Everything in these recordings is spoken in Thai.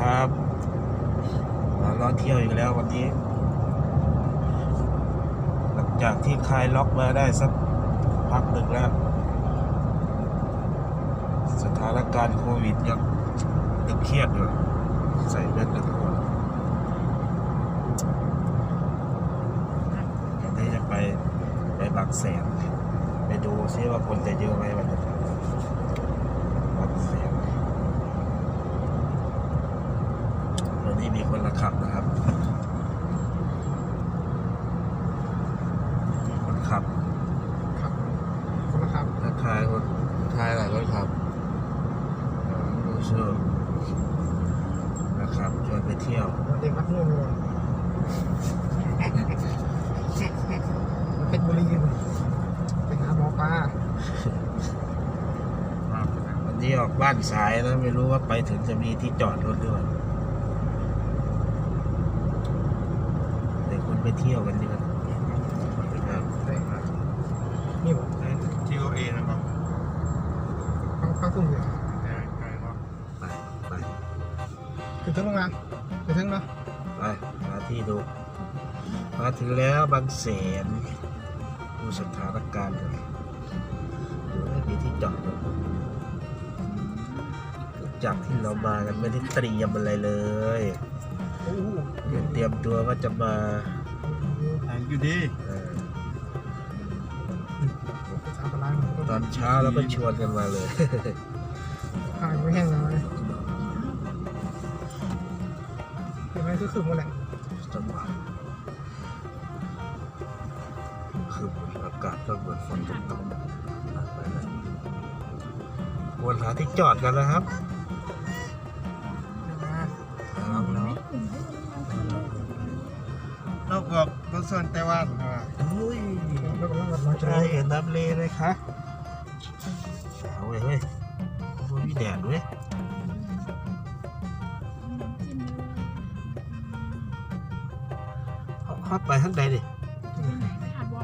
ครับมารอเที่ยวอีกแล้ววันนี้ หลังจากที่คลายล็อกมาได้สักพักหนึ่งแล้ว สถานการณ์โควิดยังยังเครียดอยู่ใส่เลือดกันทุกคนวันนี้จะไปไปบางแสนไปดูซิว่าคนจะเยอะไหมวันนี้บางแสน วั นนี้มีคนละขับนะครับคนขับครับคนละครับทักทายคนทายหลายคนขับอ่าดูเชื่อนะครับชวนไปเที่ยวเด็กมัดง่วงเลยมันเป็นบุรีไปหาหมอปลาวันนี้ออกบ้านสายนะ ไม่รู้ว่าไปถึงจะมีที่จอดรถด้วย เดี๋ยวคุณไปเที่ยวกันดีกว่าครับนี่บอกที่โอเอนะครับฟังฟังตุ้มอยู่ใช่ใช่ครับไปไปคือถึงโรงงานคือถึงเนาะไปหาที่ดูมาถึงแล้วบางแสนดูสถานการณ์กันดูไม่มีที่จอดรถจากที่เรามากันไม่ได้เตรียมอะไรเลยโอ้โหเดี๋ยวเตรียมตัวว่าจะมาแพง อยู่ดีเอ่อภาษาปลาร้าตอนเช้าแล้วก็ชวนกันมาเลยข้าวไม่แห้งเลยเห็นไหมคือคือหมดแหละจังหวะคืออากาศก็เหมือนฝนตกตกไปเลยวนหาที่จอดกันนะครับครับ แล้วนอกจากรถส่วนไต้หวันนะอุ้ยแล้วก็มาเจใช่อเห็นน้ำเลเลยคะเอาเว้ยเฮ้ยมีแดดเว้ยข้าไปข้างในดิ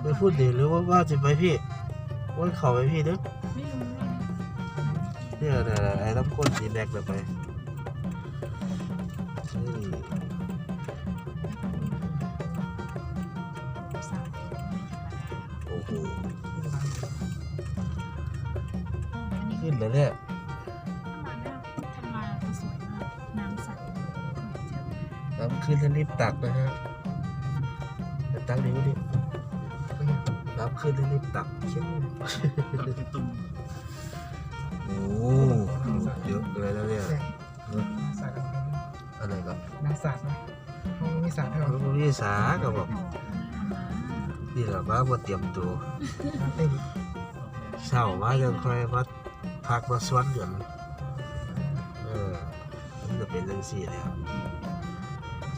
ไปพูดดิหรือว่าว่าจะไปพี่ว่าเขาไปพี่นึกเนี่ยเนี่ยไอ้น้ำข้นสีแดงแบบไป ขึ้นเลยเนี่ยน้ำขึ้นให้รีบตักนะฮะจะตักดีกว่าดิน้ำขึ้นให้รีบตักเขียนเลยตัดที่ตุ่มโอ้เยอะเลยแล้วเนี่ยศาสตร์อะไรก็นักศาสตร์นะห้องมีศาสตร์ให้เรารู้วิสาก็บอกนี่แหละว่ามาเตรียมตัวเต้นเศร้ามายังค่อยมา พักมาสวนกันเออมันจะเป็นเรื่องสี่แล้ว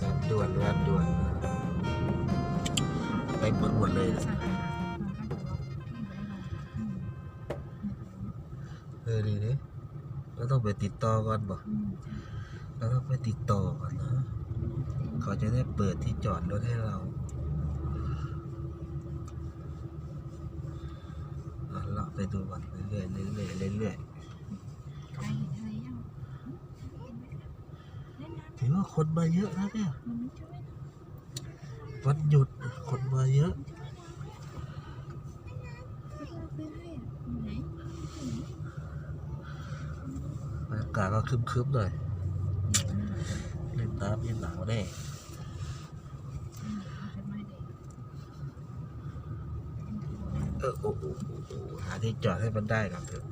งานด่วนงานด่วนไปหมดหมดเลยเออดีดิเราต้องไปติดต่อก่อนบ่เราต้องไปติดต่อก่อนนะ เขาจะได้เปิดที่จอดรถให้เราอะเรา ไปดูก่อนเรื่อยๆเรื่อยๆเรื่อยๆถือว่าคนมาเยอะนะเนี่ยวันหยุดคนมาเยอะบรรยากาศก็คึมๆหน่อยเล่นน้ำยังหนาวแน่ เออโอ้โหหหาที่จอดให้มันได้ก่อนเถอะ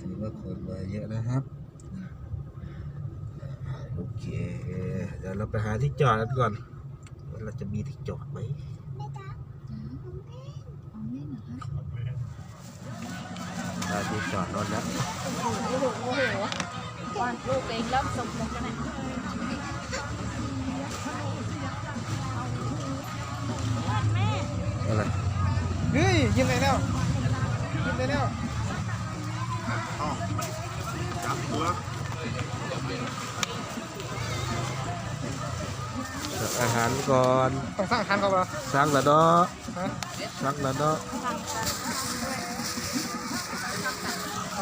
ถือว่าคนมาเยอะนะครับโอเค เดี๋ยวเราไปหาที่จอดกันก่อน ว่าเราจะมีที่จอดไหม หาที่จอดรถแล้วโอ้โหโอ้โหโอ้โหวานลูกเองเริ่มสมมุกแล้วเนี่ยอะไรเฮ้ยยิ้มได้แล้วยิ้มได้แล้วจับหัวอออาหารก่อนต้องสร้างอาคารเขาเหรอสั่งละเนาะฮะสั่งละเนาะต้อ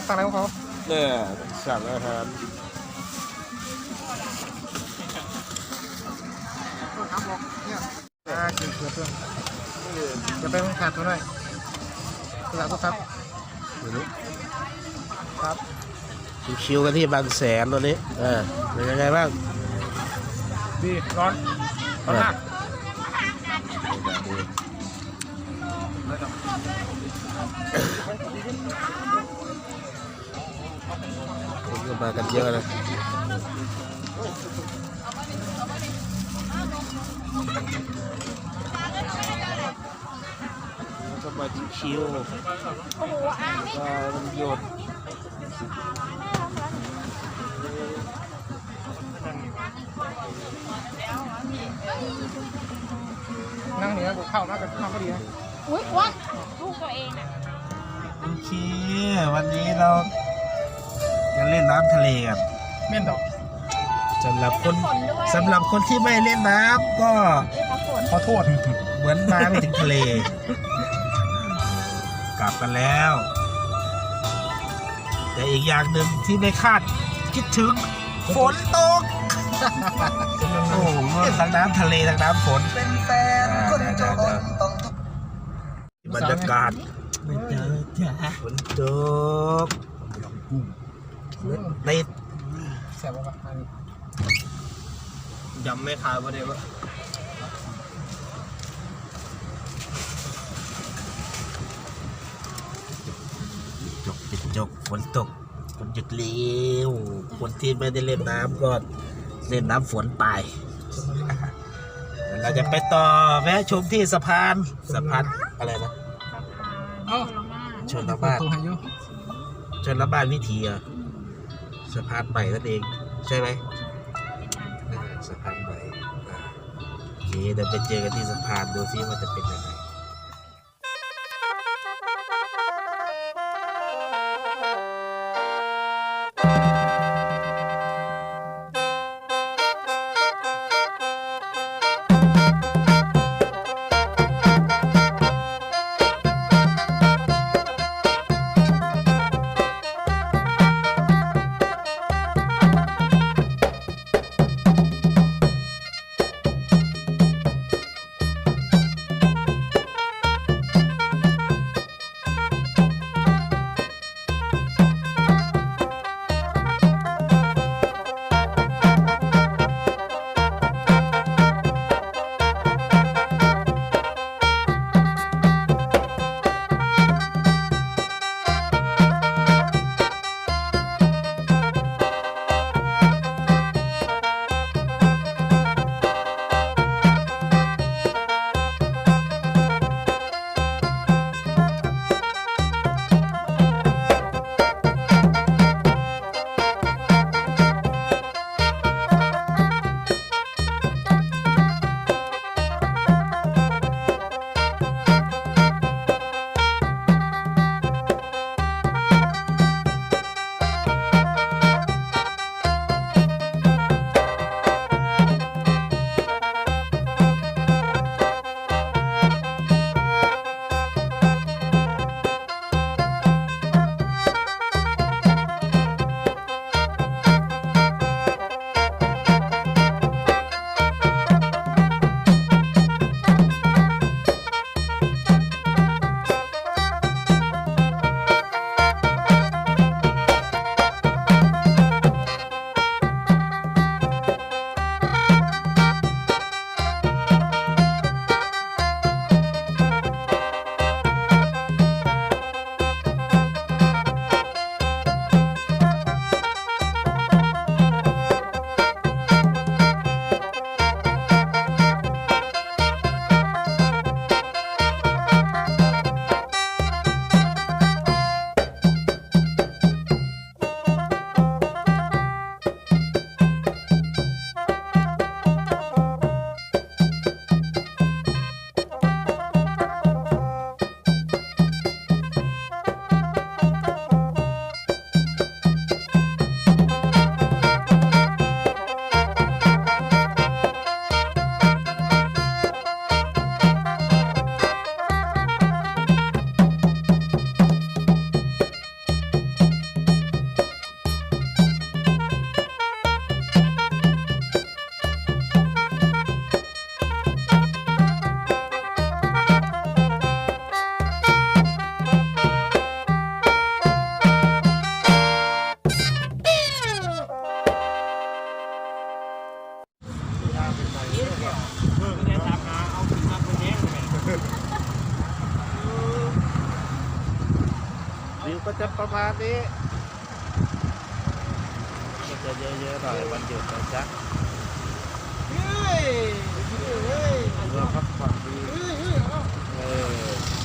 สร้างอะไรของเขาเนี่ยสั่งอาหารต้องถามบอกเนี่ยอ่าเกิดเกิดเรื่องจะเป็นขาดตัวหน่อยตัวตัวครับไม่รู้ครับชิวๆกันที่บางแสนตัวนี้เออเป็นยังไงบ้างดีร้อนร้อนมาก คนก็มากันเยอะนะแล้วก็มาชิวโอ้โหอ้าวนี่ๆก็มันหยดนั่งเหนือกูเข้านะกับข้าวก็ดีนะอุ้ยอ้วนลูกตัวเองน่ะโอเค วันนี้เรา จะเล่นน้ำทะเลกันเม่นดอกสำหรับคนฝนด้วยสำหรับคนที่ไม่เล่นน้ำก็เขาฝนขอโทษ เหมือนมาไม่ถึงทะเล กลับกันแล้ว แต่อีกอย่างหนึ่งที่ไม่คาดคิดถึง ฝนตกโอ้โหทั้งน้ำทะเลทั้งน้ำฝนเป็นแฟนคนจนต้องทุกบรรยากาศไม่เจอจ้าฝนตก ในแสบปะอันนี้ยำไม่ขายประเดี๋ยวจกปิดจกฝนตกฝนหยุดเร็วคนที่ไม่ได้เล่นน้ำก็เล่นน้ำฝนไปเราจะไปต่อแวะชมที่สะพานสะพานอะไรนะเอ้าชนละบ้านตัวให้อยุชนละบ้านวิถีอะสะพานใหม่นั่นเอง ใช่ไหมสะพานใหม่นี้เดี๋ยวไปเจอกันที่สะพานดูซิว่าจะเป็นยังไง ยาเป็นไรเพิ่งเนี่ยตามหาเอาขึ้นมาคนแย่งเลยวิวก็จะประมาณนี้ก็จะเยอะๆหน่อยวันหยุดนะจ๊ะเฮ้ยเฮ้ยเราพักผ่อนดีเออบุก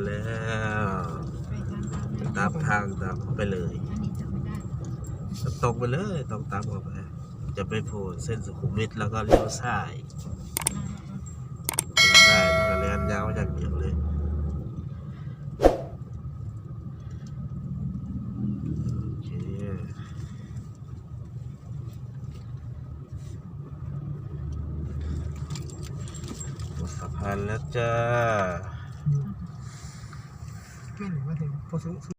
หมดแล้วลงสะพานแล้วตามทางตามเขาไปเลยตรงไปเลยตรงตามเข้าไปจะไปโผล่เส้นสุขุมวิทแล้วก็เลี้ยวซ้ายเลี้แล้วก็เลี้ยวยาวอย่างเดียวเลยสะพานแล้วจ้า ไ